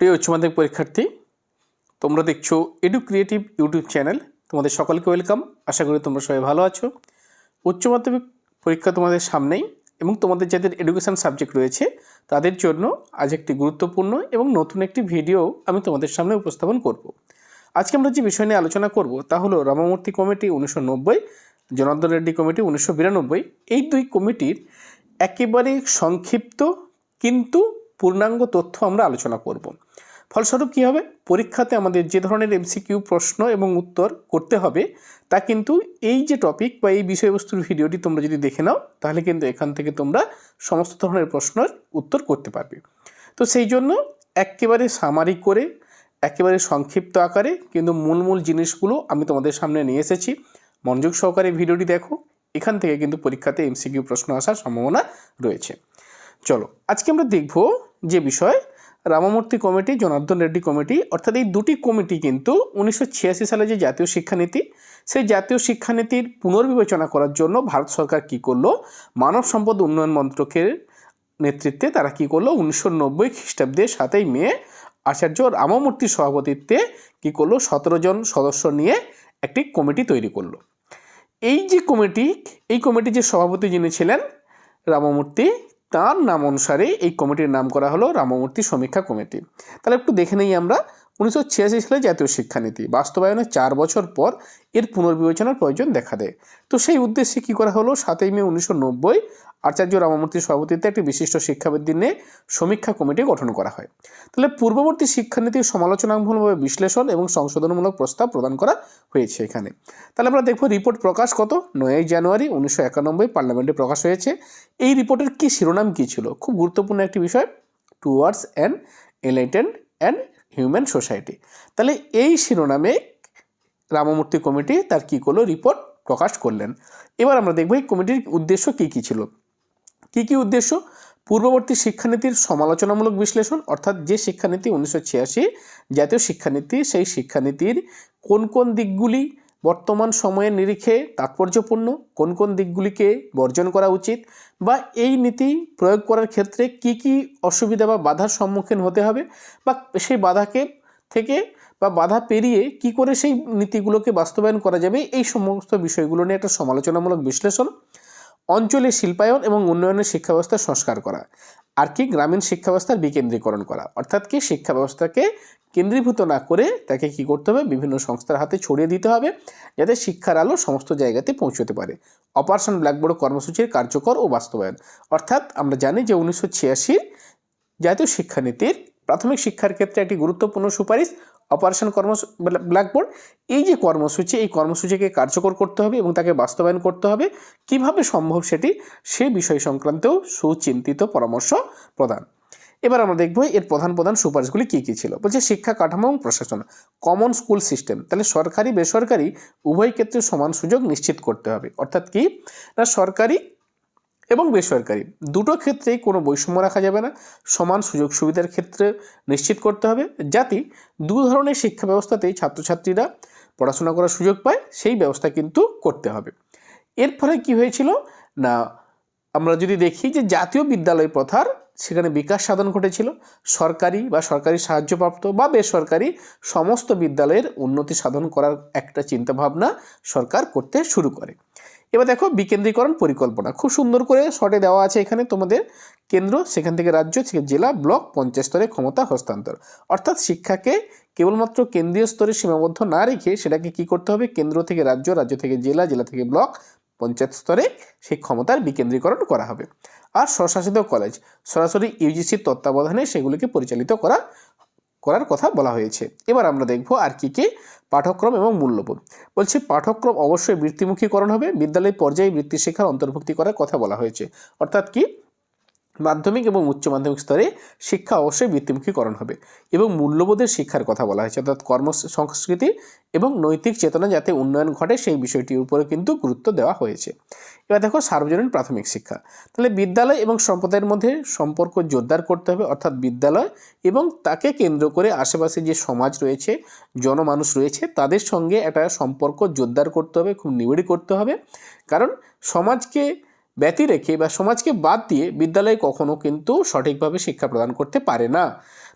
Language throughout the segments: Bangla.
প্রিয় উচ্চ মাধ্যমিক পরীক্ষার্থী, তোমরা দেখছ এডু ক্রিয়েটিভ ইউটিউব চ্যানেল তোমাদের সকলকে ওয়েলকাম আশা করি তোমরা সবাই ভালো আছো। উচ্চ মাধ্যমিক পরীক্ষা তোমাদের সামনেই এবং তোমাদের যাদের এডুকেশন সাবজেক্ট রয়েছে, তাদের জন্য আজ একটি গুরুত্বপূর্ণ এবং নতুন একটি ভিডিও আমি তোমাদের সামনে উপস্থাপন করব। আজকে আমরা যে বিষয় নিয়ে আলোচনা করব, তা হলো রামামূর্তি কমিটি উনিশশো নব্বই, জনার্দন রেড্ডি কমিটি উনিশশো বিরানব্বই। এই দুই কমিটির একেবারে সংক্ষিপ্ত কিন্তু পূর্ণাঙ্গ তথ্য আমরা আলোচনা করব। ফলস্বরূপ কী হবে? পরীক্ষাতে আমাদের যে ধরনের এমসিকিউ প্রশ্ন এবং উত্তর করতে হবে, তা কিন্তু এই যে টপিক বা এই বিষয়বস্তুর ভিডিওটি তোমরা যদি দেখে নাও, তাহলে কিন্তু এখান থেকে তোমরা সমস্ত ধরনের প্রশ্নের উত্তর করতে পারবে। তো সেই জন্য একেবারে সামারি করে, একেবারে সংক্ষিপ্ত আকারে কিন্তু মূল মূল জিনিসগুলো আমি তোমাদের সামনে নিয়ে এসেছি। মনোযোগ সহকারে ভিডিওটি দেখো। এখান থেকে কিন্তু পরীক্ষাতে এমসিকিউ প্রশ্ন আসার সম্ভাবনা রয়েছে। চলো, আজকে আমরা দেখব যে বিষয়, রামামূর্তি কমিটি, জনার্দন রেড্ডি কমিটি, অর্থাৎ এই দুটি কমিটি কিন্তু উনিশশো ছিয়াশি সালে যে জাতীয় শিক্ষানীতি, সেই জাতীয় শিক্ষানীতির পুনর্বিবেচনা করার জন্য ভারত সরকার কী করল? মানব সম্পদ উন্নয়ন মন্ত্রকের নেতৃত্বে তারা কী করল? উনিশশো নব্বই খ্রিস্টাব্দে সাতই মে আচার্য রামমূর্তির সভাপতিত্বে কী করল? সতেরো জন সদস্য নিয়ে একটি কমিটি তৈরি করল। এই যে কমিটি, এই কমিটির যে সভাপতি যিনি ছিলেন রামমূর্তি তার নাম অনুসারে এই কমিটির নাম করা হলো রামমূর্তি সমীক্ষা কমিটি। তাহলে একটু দেখে নেই আমরা উনিশশো ছিয়াশি সালে জাতীয় শিক্ষানীতি। বাস্তবায়নের চার বছর পর এর পুনর্বিবেচনার প্রয়োজন দেখা দেয়। তো সেই উদ্দেশ্যে কী করা হলো? সাতই মে উনিশশো নব্বই আচার্য রামমূর্তির সভাপতিত্বে একটি বিশিষ্ট শিক্ষাবিদ নিয়ে সমীক্ষা কমিটি গঠন করা হয়। তাহলে পূর্ববর্তী শিক্ষানীতির সমালোচনামূলকভাবে বিশ্লেষণ এবং সংশোধনমূলক প্রস্তাব প্রদান করা হয়েছে এখানে। তাহলে আমরা দেখব রিপোর্ট প্রকাশ কত? নয়ই জানুয়ারি উনিশশো একানব্বই পার্লামেন্টে প্রকাশ হয়েছে। এই রিপোর্টের কি শিরোনাম কী ছিল? খুব গুরুত্বপূর্ণ একটি বিষয়। Towards and enlightened and human society তাহলে এই শিরোনামে রামমূর্তি কমিটি তার কী করল? রিপোর্ট প্রকাশ করলেন। এবার আমরা দেখব এই কমিটির উদ্দেশ্য কী কী ছিল। কী কী উদ্দেশ্য? পূর্ববর্তী শিক্ষানীতির সমালোচনামূলক বিশ্লেষণ, অর্থাৎ যে শিক্ষানীতি উনিশশো ছিয়াশি জাতীয় শিক্ষানীতি, সেই শিক্ষানীতির কোন কোন দিকগুলি বর্তমান সময়ের নিরিখে তাৎপর্যপূর্ণ কোন কোন দিকগুলিকে বর্জন করা উচিত বা এই নীতি প্রয়োগ করার ক্ষেত্রে কি কি অসুবিধা বা বাধার সম্মুখীন হতে হবে বা সেই বাধাকে থেকে বা বাধা পেরিয়ে কি করে সেই নীতিগুলোকে বাস্তবায়ন করা যাবে, এই সমস্ত বিষয়গুলো নিয়ে একটা সমালোচনামূলক বিশ্লেষণ, অঞ্চলে শিল্পায়ন এবং উন্নয়নের শিক্ষা ব্যবস্থার সংস্কার করা। আর কি গ্রামীণ শিক্ষা ব্যবস্থার বিকেন্দ্রীকরণ করা। অর্থাৎ কি শিক্ষা ব্যবস্থাকে কেন্দ্রীভূত না করে তাকে কি করতে হবে? বিভিন্ন সংস্থার হাতে ছড়িয়ে দিতে হবে যাতে শিক্ষার আলো সমস্ত জায়গাতে পৌঁছতে পারে। অপারেশন ব্ল্যাকবোর্ড কর্মসূচির কার্যকর ও বাস্তবায়ন। অর্থাৎ আমরা জানি যে উনিশশো ছিয়াশির জাতীয় শিক্ষানীতির প্রাথমিক শিক্ষার ক্ষেত্রে একটি গুরুত্বপূর্ণ সুপারিশ অপারেশন কর্ম ব্ল্যাকবোর্ড এই যে কর্মসূচি, এই কর্মসূচিকে কার্যকর করতে হবে এবং তাকে বাস্তবায়ন করতে হবে, কীভাবে সম্ভব সেটি, সে বিষয় সংক্রান্তেও সুচিন্তিত পরামর্শ প্রদান। এবার আমরা দেখব এর প্রধান প্রধান সুপারিশগুলি কী কী ছিল। বলছে শিক্ষা কাঠামো এবং প্রশাসন কমন স্কুল সিস্টেম তাহলে সরকারি বেসরকারি উভয় ক্ষেত্রে সমান সুযোগ নিশ্চিত করতে হবে। অর্থাৎ কি? না সরকারি এবং বেসরকারি। দুটো ক্ষেত্রেই কোনো বৈষম্য রাখা যাবে না। সমান সুযোগ সুবিধার ক্ষেত্রে নিশ্চিত করতে হবে যাতে দু ধরনের শিক্ষা ব্যবস্থাতেই ছাত্রছাত্রীরা পড়াশোনা করার সুযোগ পায়, সেই ব্যবস্থা কিন্তু করতে হবে। এর ফলে কী হয়েছিল? না, আমরা যদি দেখি যে জাতীয় বিদ্যালয় প্রথার সেখানে বিকাশ সাধন ঘটেছিল। সরকারি বা সরকারি সাহায্যপ্রাপ্ত বা বেসরকারি সমস্ত বিদ্যালয়ের উন্নতি সাধন করার একটা চিন্তাভাবনা সরকার করতে শুরু করে। এবার দেখো বিকেন্দ্রীকরণ পরিকল্পনা। খুব সুন্দর করে শর্টে দেওয়া আছে এখানে তোমাদের কেন্দ্র, সেখান থেকে রাজ্য থেকে জেলা, ব্লক, পঞ্চায়েত স্তরে ক্ষমতা, হস্তান্তর। অর্থাৎ শিক্ষাকে কেবলমাত্র কেন্দ্রীয় স্তরে সীমাবদ্ধ না রেখে সেটাকে কি করতে হবে? কেন্দ্র থেকে রাজ্য রাজ্য থেকে জেলা জেলা থেকে ব্লক, পঞ্চায়েত স্তরে সেই ক্ষমতার বিকেন্দ্রীকরণ করা হবে। আর স্বশাসিত কলেজ, সরাসরি ইউজিসির তত্ত্বাবধানে সেগুলিকে পরিচালিত করা করার কথা বলা হয়েছে। এবার আমরা দেখব আর কি কি পাঠ্যক্রম এবং মূল্যবোধ। বলছে পাঠ্যক্রম অবশ্যই বৃত্তিমুখীকরণ হবে। বিদ্যালয় পর্যায়ে বৃত্তি শিক্ষার অন্তর্ভুক্তি করার কথা বলা হয়েছে। অর্থাৎ কি? মাধ্যমিক এবং উচ্চ মাধ্যমিক স্তরে শিক্ষা অবশ্যই বৃত্তিমুখীকরণ হবে এবং মূল্যবোধের শিক্ষার কথা বলা হয়েছে, অর্থাৎ কর্ম সংস্কৃতি এবং নৈতিক চেতনা যাতে উন্নয়ন ঘটে সেই বিষয়টির উপরে কিন্তু গুরুত্ব দেওয়া হয়েছে। এবার দেখো সার্বজনীন প্রাথমিক শিক্ষা। তাহলে বিদ্যালয় এবং সম্প্রদায়ের মধ্যে সম্পর্ক জোরদার করতে হবে, অর্থাৎ বিদ্যালয় এবং তাকে কেন্দ্র করে আশেপাশে যে সমাজ রয়েছে, জনমানুষ রয়েছে, তাদের সঙ্গে একটা সম্পর্ক জোরদার করতে হবে, খুব নিবিড় করতে হবে। কারণ সমাজকে ব্যতি রেখে বা সমাজকে বাদ দিয়ে বিদ্যালয় কখনো কিন্তু সঠিকভাবে শিক্ষা প্রদান করতে পারে না।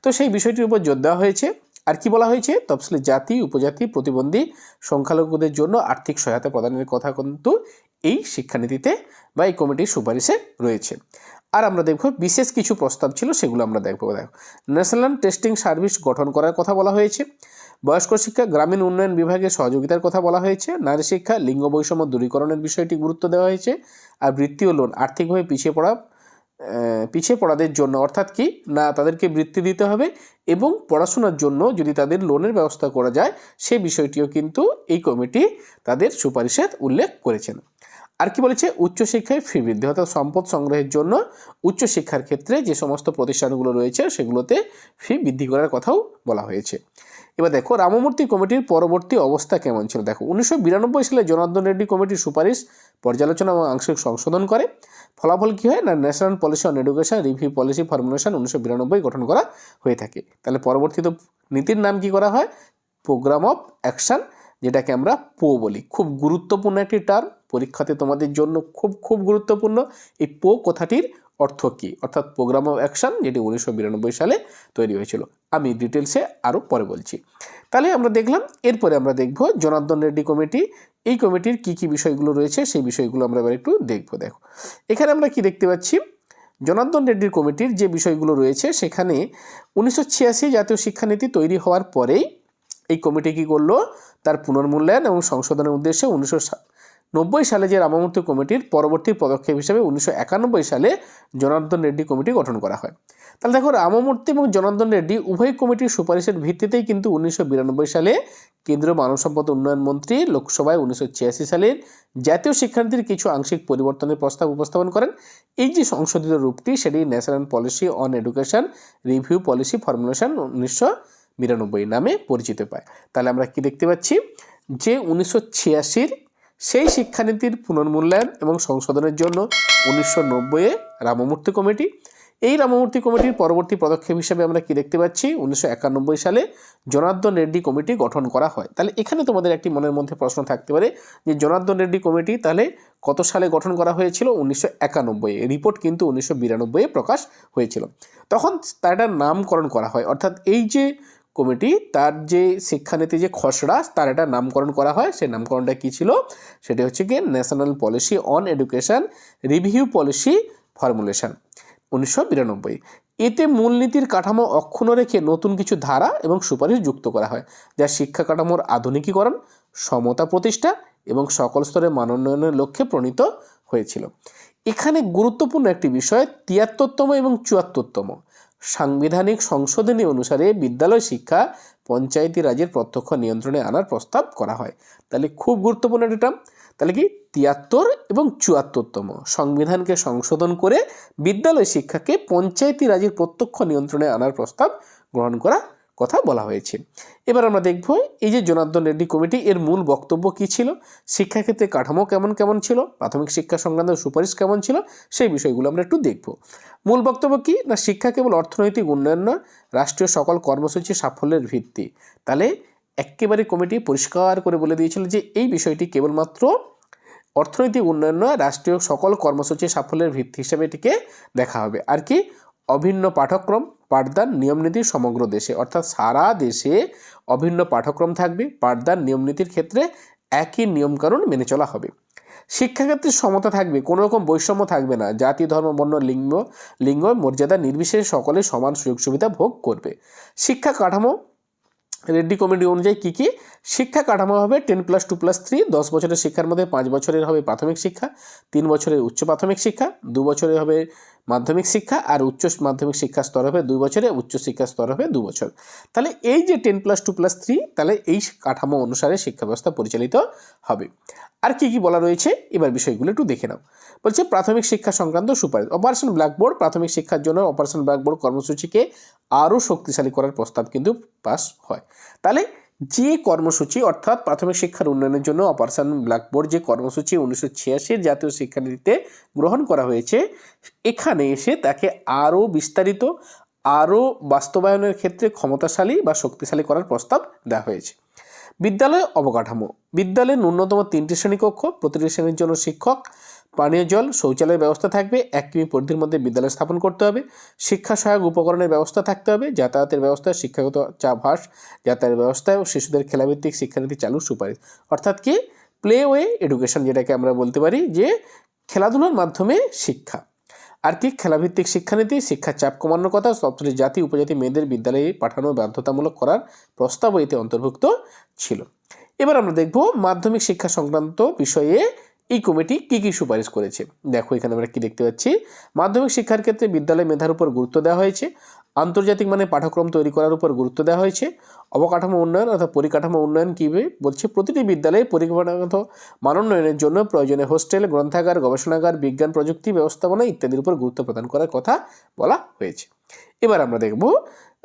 তো সেই বিষয়টির উপর জোর দেওয়া হয়েছে। আর কি বলা হয়েছে? তফসিলি জাতি, উপজাতি, প্রতিবন্ধী, সংখ্যালঘুদের জন্য আর্থিক সহায়তা প্রদানের কথা কিন্তু এই শিক্ষানীতিতে বা এই কমিটির সুপারিশে রয়েছে। আর আমরা দেখব, বিশেষ কিছু প্রস্তাব ছিল, সেগুলো আমরা দেখব। দেখো, ন্যাশনাল টেস্টিং সার্ভিস গঠন করার কথা বলা হয়েছে। বয়স্ক শিক্ষা গ্রামীণ উন্নয়ন বিভাগের সহযোগিতার কথা বলা হয়েছে। নারী শিক্ষা, লিঙ্গ বৈষম্য দূরীকরণের বিষয়টি গুরুত্ব দেওয়া হয়েছে। আর বৃত্তি ও লোন আর্থিকভাবে পিছিয়ে পড়া পিছিয়ে পড়াদের জন্য অর্থাৎ কি? না, তাদেরকে বৃত্তি দিতে হবে এবং পড়াশোনার জন্য যদি তাদের লোনের ব্যবস্থা করা যায়, সে বিষয়টিও কিন্তু এই কমিটি তাদের সুপারিশে উল্লেখ করেছেন। আর কি বলেছে? উচ্চশিক্ষায় ফি বৃদ্ধি অর্থাৎ সম্পদ সংগ্রহের জন্য উচ্চশিক্ষার ক্ষেত্রে যে সমস্ত প্রতিষ্ঠানগুলো রয়েছে, সেগুলোতে ফি বৃদ্ধি করার কথাও বলা হয়েছে। এবার দেখো, রামমূর্তি কমিটির পরবর্তী অবস্থা কেমন ছিল? দেখো, উনিশশো বিরানব্বই সালে জনার্দন রেড্ডি কমিটির সুপারিশ পর্যালোচনা এবং আংশিক সংশোধন করে। ফলাফল কী হয়? না, national policy on education review policy formulation উনিশশো বিরানব্বই গঠন করা হয়ে থাকে। তাহলে পরবর্তীতে নীতির নাম কি করা হয়? প্রোগ্রাম অফ অ্যাকশন, যেটাকে আমরা পো বলি। খুব গুরুত্বপূর্ণ একটি টার্ম। পরীক্ষাতে তোমাদের জন্য খুব খুব গুরুত্বপূর্ণ। এই পো কথাটির অর্থ কী? অর্থাৎ প্রোগ্রাম অফ অ্যাকশন যেটি উনিশশো বিরানব্বই সালে তৈরি হয়েছিল। আমি ডিটেলসে আরও পরে বলছি। তাহলে আমরা দেখলাম, এরপরে আমরা দেখব জনার্দন রেড্ডি কমিটি। এই কমিটির কি কি বিষয়গুলো রয়েছে, সেই বিষয়গুলো আমরা এবার একটু দেখব। দেখো, এখানে আমরা কি দেখতে পাচ্ছি? জনার্দন রেড্ডির কমিটির যে বিষয়গুলো রয়েছে, সেখানে উনিশশো ছিয়াশি জাতীয় শিক্ষানীতি তৈরি হওয়ার পরেই এই কমিটি কী করল? তার পুনর্মূল্যায়ন এবং সংশোধনের উদ্দেশ্যে উনিশশো নব্বই সালে যে রামমূর্তি কমিটির পরবর্তী পদক্ষেপ হিসেবে উনিশশো একানব্বই সালে জনার্দন রেড্ডি কমিটি গঠন করা হয়। তাহলে দেখো, রামমূর্তি এবং জনার্দন রেড্ডি উভয় কমিটির সুপারিশের ভিত্তিতেই কিন্তু উনিশশো বিরানব্বই সালে কেন্দ্রীয় মানব সম্পদ উন্নয়ন মন্ত্রী লোকসভায় উনিশশো ছিয়াশি সালের জাতীয় শিক্ষানীতির কিছু আংশিক পরিবর্তনের প্রস্তাব উপস্থাপন করেন। এই যে সংশোধিত রূপটি, সেটি national policy on education review policy formulation উনিশশো বিরানব্বই নামে পরিচিত পায়। তাহলে আমরা কি দেখতে পাচ্ছি? যে উনিশশো ছিয়াশির সেই শিক্ষানীতির পুনর্মূল্যায়ন এবং সংশোধনের জন্য উনিশশো নব্বইয়ে রামমূর্তি কমিটি। এই রামমূর্তি কমিটির পরবর্তী পদক্ষেপ হিসেবে আমরা কি দেখতে পাচ্ছি? উনিশশো একানব্বই সালে জনার্দন রেড্ডি কমিটি গঠন করা হয়। তাহলে এখানে তোমাদের একটি মনের মধ্যে প্রশ্ন থাকতে পারে যে জনার্দন রেড্ডি কমিটি তাহলে কত সালে গঠন করা হয়েছিল? উনিশশো একানব্বই রিপোর্ট কিন্তু উনিশশো বিরানব্বইয়ে প্রকাশ হয়েছিল। তখন তার নামকরণ করা হয়। অর্থাৎ এই যে কমিটি, তার যে শিক্ষানীতি যে খসড়া, তার একটা নামকরণ করা হয়। সেই নামকরণটা কী ছিল? সেটি হচ্ছে গিয়ে national policy on education review policy formulation উনিশশো বিরানব্বই। এতে মূলনীতির কাঠামো অক্ষুণ্ণ রেখে নতুন কিছু ধারা এবং সুপারিশ যুক্ত করা হয়, যা শিক্ষা কাঠামোর আধুনিকীকরণ, সমতা প্রতিষ্ঠা এবং সকল স্তরে মানোন্নয়নের লক্ষ্যে প্রণীত হয়েছিল। এখানে গুরুত্বপূর্ণ একটি বিষয়, তিয়াত্তরতম এবং চুয়াত্তরতম। সাংবিধানিক সংশোধনী অনুসারে বিদ্যালয় শিক্ষা পঞ্চায়েতি রাজের প্রত্যক্ষ নিয়ন্ত্রণে আনার প্রস্তাব করা হয়। তাহলে খুব গুরুত্বপূর্ণ একটা টার্ম তাহলে কি? তিয়াত্তর এবং চুয়াত্তরতম সংবিধানকে সংশোধন করে বিদ্যালয় শিক্ষাকে পঞ্চায়েতি রাজের প্রত্যক্ষ নিয়ন্ত্রণে আনার প্রস্তাব গ্রহণ করা কথা বলা হয়েছে। এবার আমরা দেখব এই যে জনার্দন রেড্ডি কমিটি এর মূল বক্তব্য কী ছিল, শিক্ষাক্ষেত্রে কাঠামো কেমন কেমন ছিল, প্রাথমিক শিক্ষা সংক্রান্ত সুপারিশ কেমন ছিল, সেই বিষয়গুলো আমরা একটু দেখব। মূল বক্তব্য কি? না, শিক্ষা কেবল অর্থনৈতিক উন্নয়ন নয়, রাষ্ট্রীয় সকল কর্মসূচি সাফল্যের ভিত্তি। তাহলে একেবারে কমিটি পরিষ্কার করে বলে দিয়েছিল যে এই বিষয়টি কেবলমাত্র অর্থনৈতিক উন্নয়ন নয়, রাষ্ট্রীয় সকল কর্মসূচি সাফল্যের ভিত্তি হিসেবে এটিকে দেখা হবে। আর কি? অভিন্ন পাঠক্রম, পাঠদান নিয়মনীতি সমগ্র দেশে। অর্থাৎ সারা দেশে অভিন্ন পাঠক্রম থাকবে, পাঠদান নিয়মনীতির ক্ষেত্রে একই নিয়মকানুন মেনে চলা হবে। শিক্ষাক্ষেত্রে সমতা থাকবে, কোনো রকম বৈষম্য থাকবে না। জাতি, ধর্ম, বর্ণ, লিঙ্গ লিঙ্গ, মর্যাদা নির্বিশেষে সকলে সমান সুযোগ সুবিধা ভোগ করবে। শিক্ষা কাঠামো রেড্ডি কমিটি অনুযায়ী কী কী? শিক্ষা কাঠামো হবে ten plus two plus three, দশ বছরের শিক্ষার মধ্যে পাঁচ বছরের হবে প্রাথমিক শিক্ষা, তিন বছরের উচ্চ প্রাথমিক শিক্ষা, দু বছরের হবে মাধ্যমিক শিক্ষা আর উচ্চ মাধ্যমিক শিক্ষা স্তর হবে দুই বছরে, উচ্চ শিক্ষা স্তর হবে দু বছর। তাহলে এই যে ten plus two plus three তাহলে এই কাঠামো অনুসারে শিক্ষা ব্যবস্থা পরিচালিত হবে। আর কি কি বলা রয়েছে? এবার বিষয়গুলো একটু দেখে নাও। বলছে প্রাথমিক শিক্ষা সংক্রান্ত সুপারিশ। অপারেশন ব্ল্যাকবোর্ড প্রাথমিক শিক্ষার জন্য অপারেশন ব্ল্যাকবোর্ড কর্মসূচিকে আরও শক্তিশালী করার প্রস্তাব কিন্তু পাস হয়। তাহলে যে কর্মসূচি, অর্থাৎ প্রাথমিক শিক্ষার উন্নয়নের জন্য অপারেশন ব্ল্যাকবোর্ড যে কর্মসূচি উনিশশো ছিয়াশির জাতীয় শিক্ষানীতিতে গ্রহণ করা হয়েছে, এখানে এসে তাকে আরও বিস্তারিত, আরও বাস্তবায়নের ক্ষেত্রে ক্ষমতাশালী বা শক্তিশালী করার প্রস্তাব দেওয়া হয়েছে। বিদ্যালয় অবকাঠামো বিদ্যালয়ে ন্যূনতম তিনটি শ্রেণীকক্ষ, প্রতিটি শ্রেণির জন্য শিক্ষক পানীয় জল, শৌচালয়ের ব্যবস্থা থাকবে, এক কিমি পরিধির মধ্যে বিদ্যালয় স্থাপন করতে হবে, শিক্ষা সহায়ক উপকরণের ব্যবস্থা থাকতে হবে, যাতায়াতের ব্যবস্থা, শিক্ষাগত চাপ হ্রাস, যাতায়াতের ব্যবস্থা ও শিশুদের খেলাভিত্তিক শিক্ষানীতি চালুর সুপারিশ। অর্থাৎ কি? প্লে ওয়ে এডুকেশন যেটাকে আমরা বলতে পারি, যে খেলাধুলার মাধ্যমে শিক্ষা। আর কি? খেলাভিত্তিক শিক্ষানীতি, শিক্ষার চাপ কমানোর কথা সপ্তদশ জাতি, উপজাতি মেয়েদের বিদ্যালয়ে পাঠানো বাধ্যতামূলক করার প্রস্তাব এতে অন্তর্ভুক্ত ছিল। এবার আমরা দেখব মাধ্যমিক শিক্ষা সংক্রান্ত বিষয়ে এই কমিটি কী কী সুপারিশ করেছে? দেখো, এখানে আমরা কি দেখতে পাচ্ছি? মাধ্যমিক শিক্ষার ক্ষেত্রে বিদ্যালয় মেধার উপর গুরুত্ব দেওয়া হয়েছে। আন্তর্জাতিক মানে পাঠ্যক্রম তৈরি করার উপর গুরুত্ব দেওয়া হয়েছে। অবকাঠামো উন্নয়ন অর্থাৎ পরিকাঠামো উন্নয়ন কীভাবে বলছে, প্রতিটি বিদ্যালয়ে পরিকাঠামোগত মানোন্নয়নের জন্য প্রয়োজনে হোস্টেল, গ্রন্থাগার, গবেষণাগার, বিজ্ঞান প্রযুক্তি, ব্যবস্থাপনা ইত্যাদির উপর গুরুত্ব প্রদান করার কথা বলা হয়েছে। এবার আমরা দেখব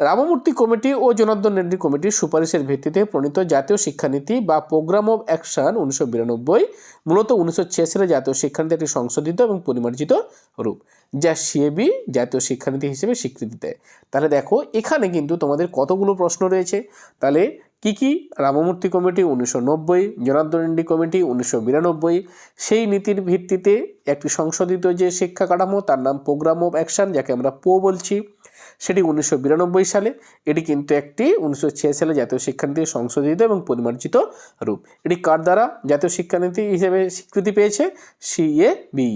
রামমূর্তি কমিটি ও জনার্দন রেড্ডি কমিটির সুপারিশের ভিত্তিতে প্রণীত জাতীয় শিক্ষানীতি বা প্রোগ্রাম অব অ্যাকশন উনিশশো বিরানব্বই, মূলত উনিশশো ছিয়াশি জাতীয় শিক্ষানীতি একটি সংশোধিত এবং পরিমার্জিত রূপ, যা সিএবি জাতীয় শিক্ষানীতি হিসেবে স্বীকৃতি দেয়। তাহলে দেখো, এখানে কিন্তু তোমাদের কতগুলো প্রশ্ন রয়েছে। তাহলে কি কি? রামমূর্তি কমিটি উনিশশো নব্বই, জনার্দন রেড্ডি কমিটি উনিশশো বিরানব্বই, সেই নীতির ভিত্তিতে একটি সংশোধিত যে শিক্ষা কাঠামো, তার নাম প্রোগ্রাম অফ অ্যাকশন, যাকে আমরা পো বলছি। সেটি উনিশশো বিরানব্বই সালে। এটি কিন্তু একটি উনিশশো ছিয়াশি সালে জাতীয় শিক্ষানীতি সংশোধিত এবং পরিমার্জিত রূপ। এটি কার দ্বারা জাতীয় শিক্ষানীতি হিসেবে স্বীকৃতি পেয়েছে? CA BE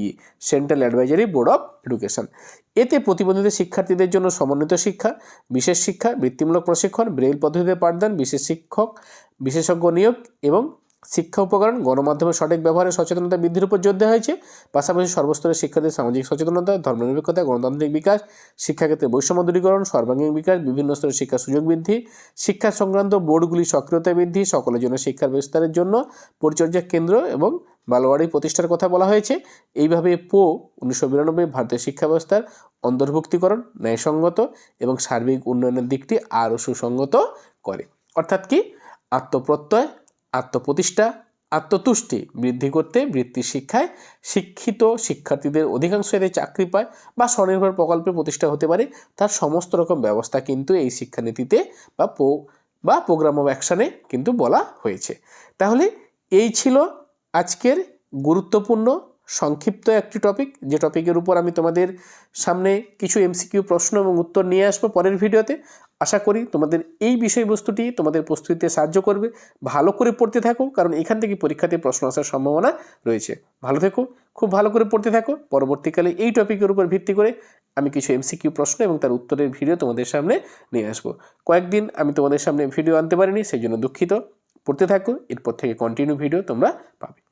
central advisory board of education এতে প্রতিবন্ধীদের শিক্ষার্থীদের জন্য সমন্বিত শিক্ষা, বিশেষ শিক্ষা, বৃত্তিমূলক প্রশিক্ষণ ব্রেল পদ্ধতিতে পাঠদান, বিশেষ শিক্ষক, বিশেষজ্ঞ নিয়োগ এবং শিক্ষা উপকরণ, গণমাধ্যমের সঠিক ব্যবহারে সচেতনতা বৃদ্ধির উপর জোর দেওয়া হয়েছে। পাশাপাশি সর্বস্তরের শিক্ষার্থীর সামাজিক সচেতনতা, ধর্মনিরপেক্ষতা, গণতান্ত্রিক বিকাশ, শিক্ষাক্ষেত্রে বৈষম্য দূরীকরণ, সর্বাঙ্গীন বিকাশ, বিভিন্ন স্তরের শিক্ষা সুযোগ বৃদ্ধি, শিক্ষা সংক্রান্ত বোর্ডগুলি সক্রিয়তা বৃদ্ধি, সকলের জন্য শিক্ষার বিস্তারের জন্য পরিচর্যা কেন্দ্র এবং বালবাড়ি প্রতিষ্ঠার কথা বলা হয়েছে। এইভাবে পো উনিশশো বিরানব্বই ভারতীয় শিক্ষা ব্যবস্থার অন্তর্ভুক্তিকরণ, ন্যায়সঙ্গত এবং সার্বিক উন্নয়নের দিকটি আরও সুসংগত করে। অর্থাৎ কি? আত্মপ্রত্যয় আত্মপ্রতিষ্ঠা, আত্মতুষ্টি বৃদ্ধি করতে বৃত্তি শিক্ষায় শিক্ষিত শিক্ষার্থীদের অধিকাংশ এতে চাকরি পায় বা স্বনির্ভর প্রকল্পে প্রতিষ্ঠা হতে পারে। তার সমস্ত রকম ব্যবস্থা কিন্তু এই শিক্ষানীতিতে বা বা প্রোগ্রাম অফ অ্যাকশানে কিন্তু বলা হয়েছে। তাহলে এই ছিল আজকের গুরুত্বপূর্ণ সংক্ষিপ্ত একটি টপিক যে টপিকের উপর আমি তোমাদের সামনে কিছু এমসিকিউ প্রশ্ন এবং উত্তর নিয়ে আসব পরের ভিডিওতে। আশা করি তোমাদের এই বিষয়বস্তুটি তোমাদের প্রস্তুতিতে সাহায্য করবে। ভালো করে পড়তে থাকো, কারণ এখান থেকে পরীক্ষাতে প্রশ্ন আসার সম্ভাবনা রয়েছে। ভালো থেকো, খুব ভালো করে পড়তে থাকো। পরবর্তীকালে এই টপিকের উপর ভিত্তি করে আমি কিছু এমসিকিউ প্রশ্ন এবং তার উত্তরের ভিডিও তোমাদের সামনে নিয়ে আসব। কয়েকদিন আমি তোমাদের সামনে ভিডিও আনতে পারিনি, সেই জন্য দুঃখিত। পড়তে থাকো, এরপর থেকে কন্টিনিউ ভিডিও তোমরা পাবে।